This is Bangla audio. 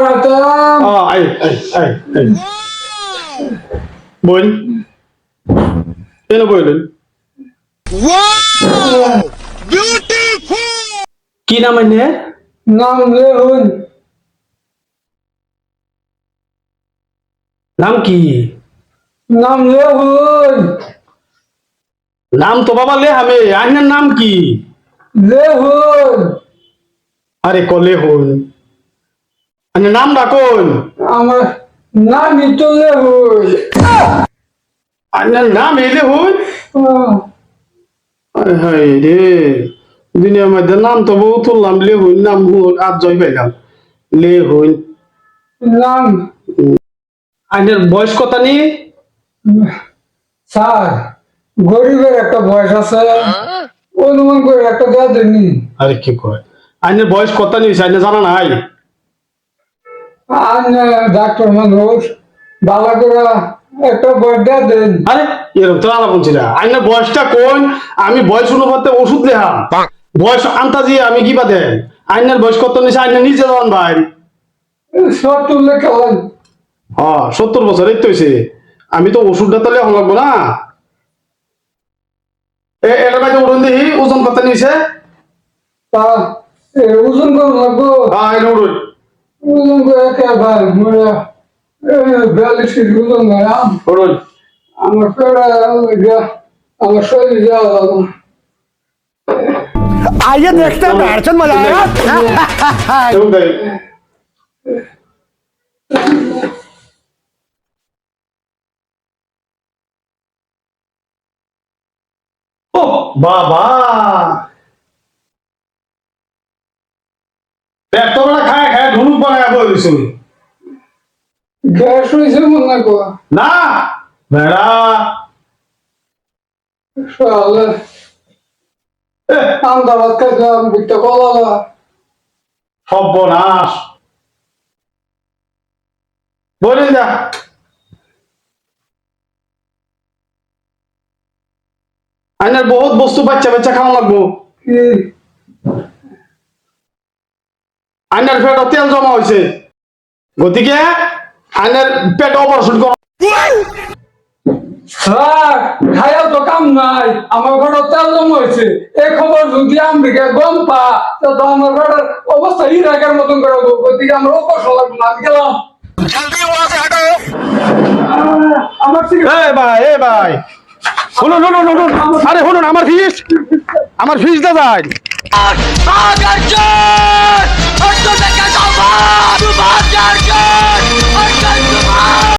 রাতাম ও আই আই আই আই বল কেন বললেন কি নাম এনে নাম লেহুন নাম কি নাম লেহুন নাম তো বাবা লে হামে আইনের নাম কি লেহুন আরে কলে আইনের নাম ডাকুন আমার নাম তো লেহুন আইনের নাম এলে আরে হাই রে। দুনিয়ার মধ্যে নাম তো বহু তুললাম লে হইন নাম আর জয় পাইলাম। লে হইন নাম? আইনের বয়স কত নি? স্যার গরিবের একটা বয়স আছে। অনুমান করে একটা দেওয়া দেননি আরে কি কয়? আইনের বয়স কত নি? আইনে জানা নাই। আর ডাক্তার মানুষ বালা করে একটা বয়স দেওয়া দেন। আরে এরকম তো আলাপ বলছি না। বয়সটা কোন? আমি বয়স অনুপাতে ওষুধ লেহাম বয়স আন্তাজি আমি কি বাদে? আইনের বয়স কত নিছে? আইনে নিজে যান ভাই। সব তুললে কেমন হ্যাঁ সত্তর বছর এই তো হইছে। আমি তো ওষুধটা তাহলে এখন লাগবো না? এ এটা বাইতে উড়ন দেখি ওজন কত নিছে? তা এ, ওজন করে লাগবো? হ্যাঁ এটা উড়ুন। ওজন করে একেবারে মরে বিয়াল্লিশ কেজি ওজন করে আম। উড়ুন আমার পেড়ে আমার শরীর যাওয়া आइए देखते हैं बैठचंद मजा आएगा এবং বই গ্যাস হয়েছে মনে না! বেড়া! শালা। আমদাবাদ কলা সর্বনাশ! বলেন যা। আইনের বহুত বস্তু বাচ্চা বাচ্চা খাওয়া লাগবো। কি? আইনের পেট তেল জমা হয়েছে গতিকে আইনের পেট অপারেশন কর। স্যার খাইয়া তো কাম নাই। আমার ঘরে তেল জমা হয়েছে। এই খবর যদি আমেরিকা গম পা তো আমার ঘরের অবস্থা ইরাকের মতন করে গতিকে আমরা অপারেশন লাগবে না। আমি গেলাম। আমার ঠিক এ ভাই এ ভাই। শুনুন শুনুন শুনুন আরে শুনুন আমার ফিস। আমার ফিস দা